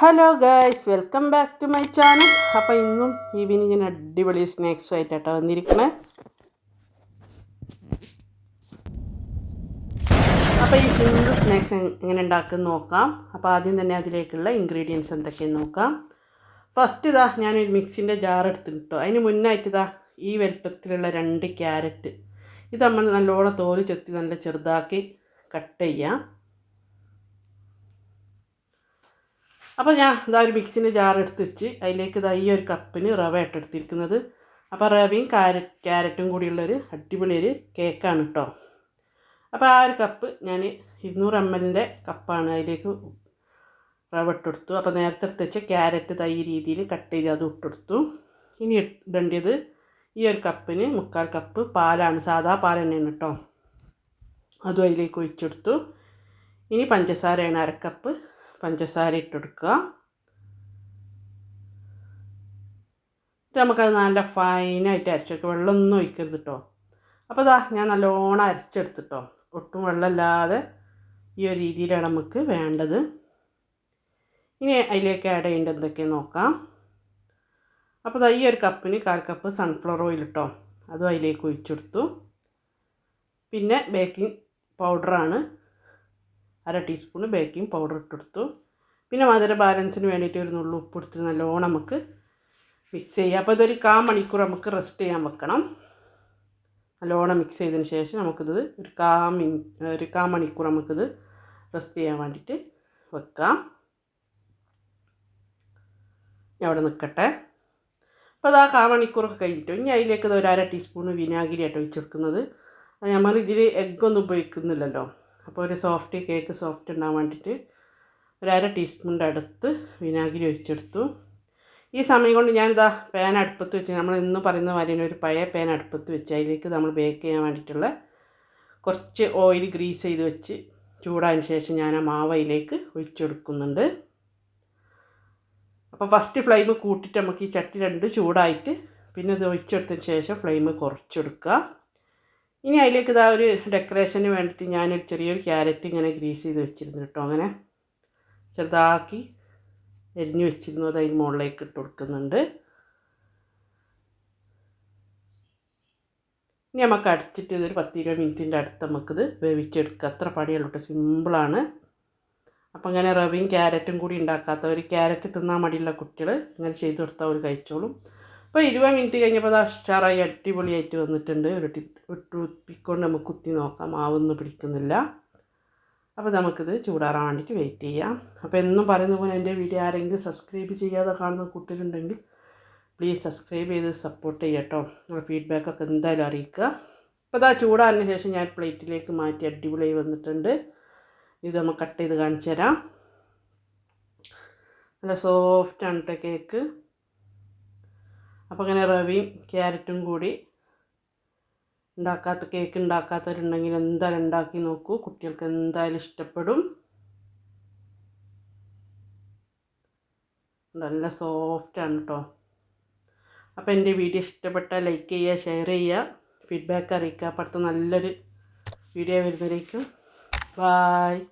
Hello guys welcome back to my channel അപ്പോൾ ഇന്നും ഈവനിങ്ങിന് അടിപൊളി സ്നാക്സും ആയിട്ടാട്ടോ വന്നിരിക്കണേ അപ്പോൾ ഈ സിമ്പിൾ സ്നാക്സ് എങ്ങനെ ഉണ്ടാക്കുന്ന നോക്കാം. അപ്പോൾ ആദ്യം തന്നെ അതിലേക്കുള്ള ഇൻഗ്രീഡിയൻസ് എന്തൊക്കെയെന്ന് നോക്കാം. ഫസ്റ്റ് ഇതാ ഞാനൊരു മിക്സിന്റെ ജാർ എടുത്തിട്ടോ അതിന് മുന്നായിട്ട് ഇതാ ഈ വലുപ്പത്തിലുള്ള രണ്ട് ക്യാരറ്റ് ഇത് നമ്മൾ നല്ലോണം തോൽ ചെത്തി നല്ല ചെറുതാക്കി കട്ട് ചെയ്യാം. അപ്പോൾ ഞാൻ ഇതാ ഒരു മിക്സിന്റെ ജാർ എടുത്ത് വെച്ച് അതിലേക്ക് ഇതാ ഈ ഒരു കപ്പിന് റവ ഇട്ടെടുത്തിരിക്കുന്നത് അപ്പോൾ റവയും ക്യാരറ്റ് ക്യാരറ്റും കൂടിയുള്ളൊരു അടിപൊളിയൊരു കേക്കാണ് കേട്ടോ അപ്പോൾ ആ ഒരു കപ്പ് ഞാൻ ഇരുന്നൂറ് എം എല്ലിന്റെ കപ്പാണ് അതിലേക്ക് റവ ഇട്ടെടുത്തു അപ്പോൾ നേരത്തെ എടുത്ത് വെച്ച ക്യാരറ്റ് തൈ രീതിയിൽ കട്ട് ചെയ്ത് അത് ഇട്ടെടുത്തു ഇനി ഇടേണ്ടത് ഈ ഒരു കപ്പിന് മുക്കാൽ കപ്പ് പാലാണ് സാധാ പാൽ തന്നെയാണ് കേട്ടോ അതും അതിലേക്ക് ഒഴിച്ചെടുത്തു ഇനി പഞ്ചസാരയാണ് അരക്കപ്പ്. പഞ്ചസാര ഇട്ടെടുക്കുക. നമുക്കത് നല്ല ഫൈനായിട്ട് അരച്ചെടുക്കുക. വെള്ളമൊന്നും ഒഴിക്കരുത് കേട്ടോ അപ്പോൾ ഇതാ ഞാൻ നല്ലോണം അരച്ചെടുത്തിട്ടോ. ഒട്ടും വെള്ളമില്ലാതെ ഈ ഒരു രീതിയിലാണ് നമുക്ക് വേണ്ടത്. ഇനി അതിലേക്ക് ആഡ് ചെയ്യേണ്ടത് എന്തൊക്കെയാണ് നോക്കാം. അപ്പോൾ ഈ ഒരു കപ്പിന് കാൽ കപ്പ് സൺഫ്ലവർ ഓയിൽ ഇട്ടോ അതും അതിലേക്ക് ഒഴിച്ചെടുത്തു. പിന്നെ ബേക്കിംഗ് പൗഡറാണ് അര ടീസ്പൂണ് ബേക്കിംഗ് പൗഡർ ഇട്ടെടുത്തു. പിന്നെ മധുര ബാലൻസിന് വേണ്ടിയിട്ട് ഒരു നുള്ളു ഉപ്പ് എടുത്ത് നല്ലോണം നമുക്ക് മിക്സ് ചെയ്യാം. അപ്പോൾ ഇതൊരു കാ മണിക്കൂർ നമുക്ക് റെസ്റ്റ് ചെയ്യാൻ വെക്കണം. നല്ലോണം മിക്സ് ചെയ്തതിന് ശേഷം നമുക്കിത് ഒരു കാ മിൻ ഒരു കാ മണിക്കൂർ നമുക്കിത് റെസ്റ്റ് ചെയ്യാൻ വേണ്ടിയിട്ട് വെക്കാം. അവിടെ നിൽക്കട്ടെ. അപ്പോൾ അത് ആ കാ മണിക്കൂറൊക്കെ കഴിഞ്ഞിട്ട്. ഇനി അതിലേക്ക് ഒരു അര ടീസ്പൂൺ വിനാഗിരി ആയിട്ട് ഒഴിച്ചെടുക്കുന്നത് നമ്മൾ ഇതിൽ എഗ്ഗൊന്നും ഉപയോഗിക്കുന്നില്ലല്ലോ. അപ്പോൾ ഒരു സോഫ്റ്റ് കേക്ക് സോഫ്റ്റ് ഉണ്ടാകാൻ വേണ്ടിയിട്ട് ഒരു അര ടീസ്പൂണിന്റെ അടുത്ത് വിനാഗിരി ഒഴിച്ചെടുത്തു. ഈ സമയം കൊണ്ട് ഞാനിതാ പാൻ അടുപ്പത്ത് വെച്ച് നമ്മൾ ഇന്ന് പറയുന്ന മാതിരി ഒരു പഴയ പാൻ അടുപ്പത്ത് വെച്ച് അതിലേക്ക് നമ്മൾ ബേക്ക് ചെയ്യാൻ വേണ്ടിയിട്ടുള്ള കുറച്ച് ഓയിൽ ഗ്രീസ് ചെയ്ത് വെച്ച് ചൂടായതിന് ശേഷം ഞാൻ ആ മാവയിലേക്ക് ഒഴിച്ചു ഒഴിച്ചെടുക്കുന്നുണ്ട്. അപ്പോൾ ഫസ്റ്റ് ഫ്ലെയിം കൂട്ടിയിട്ട് നമുക്ക് ഈ ചട്ടി രണ്ട് ചൂടായിട്ട് പിന്നെ ഇത് ഒഴിച്ചെടുത്തതിന് ശേഷം ഫ്ലെയിം കുറച്ചെടുക്കുക. ഇനി അതിലേക്ക് ഇതാ ഒരു ഡെക്കറേഷന് വേണ്ടിയിട്ട് ഞാനൊരു ചെറിയൊരു ക്യാരറ്റ് ഇങ്ങനെ ഗ്രീസ് ചെയ്ത് വെച്ചിരുന്നു കേട്ടോ. അങ്ങനെ ചെറുതാക്കി എരിഞ്ഞു വെച്ചിരുന്നു. അത് അതിന് മുകളിലേക്ക് ഇട്ട് കൊടുക്കുന്നുണ്ട്. ഇനി നമുക്ക് അടിച്ചിട്ട് ഇതൊരു പത്തിരുപത് മിനിറ്റിന്റെ അടുത്ത് നമുക്കിത് വേവിച്ചെടുക്കുക അത്ര പണിയുള്ളൂ സിമ്പിളാണ് അപ്പം അങ്ങനെ റവയും ക്യാരറ്റും കൂടി ഉണ്ടാക്കാത്തവർ ക്യാരറ്റ് തിന്നാൻ മടിയുള്ള കുട്ടികൾ ഇങ്ങനെ ചെയ്ത് കൊടുത്താൽ അവർ കഴിച്ചോളും. അപ്പോൾ ഇരുപത് മിനിറ്റ് കഴിഞ്ഞപ്പോൾ അത് അച്ചാറായി അടിപൊളിയായിട്ട് വന്നിട്ടുണ്ട്. ഒരു ടി ഒരു ടൂത്ത് നമുക്ക് കുത്തി നോക്കാം. മാവൊന്നും പിടിക്കുന്നില്ല. അപ്പോൾ നമുക്കിത് ചൂടാറാൻ വേണ്ടിയിട്ട് വെയിറ്റ് ചെയ്യാം. അപ്പോൾ എന്നും പറയുന്ന പോലെ എന്റെ വീഡിയോ ആരെങ്കിലും സബ്സ്ക്രൈബ് ചെയ്യാതെ കാണുന്ന കുട്ടികളുണ്ടെങ്കിൽ പ്ലീസ് സബ്സ്ക്രൈബ് ചെയ്ത് സപ്പോർട്ട് ചെയ്യട്ടോ ഫീഡ്ബാക്കൊക്കെ എന്തായാലും അറിയിക്കുക. അപ്പോൾ അതാ ചൂടാറിന് ശേഷം ഞാൻ പ്ലേറ്റിലേക്ക് മാറ്റി അടിപൊളിയായി വന്നിട്ടുണ്ട്. ഇത് നമുക്ക് കട്ട് ചെയ്ത് കാണിച്ചു തരാം. നല്ല സോഫ്റ്റ് ആണ് കേക്ക് അപ്പോൾ അങ്ങനെ റവയും ക്യാരറ്റും കൂടി ഉണ്ടാക്കാത്ത കേക്ക് ഉണ്ടാക്കാത്തവരുണ്ടെങ്കിൽ എന്തായാലും ഉണ്ടാക്കി നോക്കൂ. കുട്ടികൾക്ക് എന്തായാലും ഇഷ്ടപ്പെടും. നല്ല സോഫ്റ്റാണ് കേട്ടോ അപ്പോൾ എന്റെ വീഡിയോ ഇഷ്ടപ്പെട്ടാൽ ലൈക്ക് ചെയ്യുക ഷെയർ ചെയ്യുക. ഫീഡ്ബാക്ക് അറിയിക്കുക. അപ്പുറത്ത് നല്ലൊരു വീഡിയോ വരുന്നതിലേക്കും ബായ്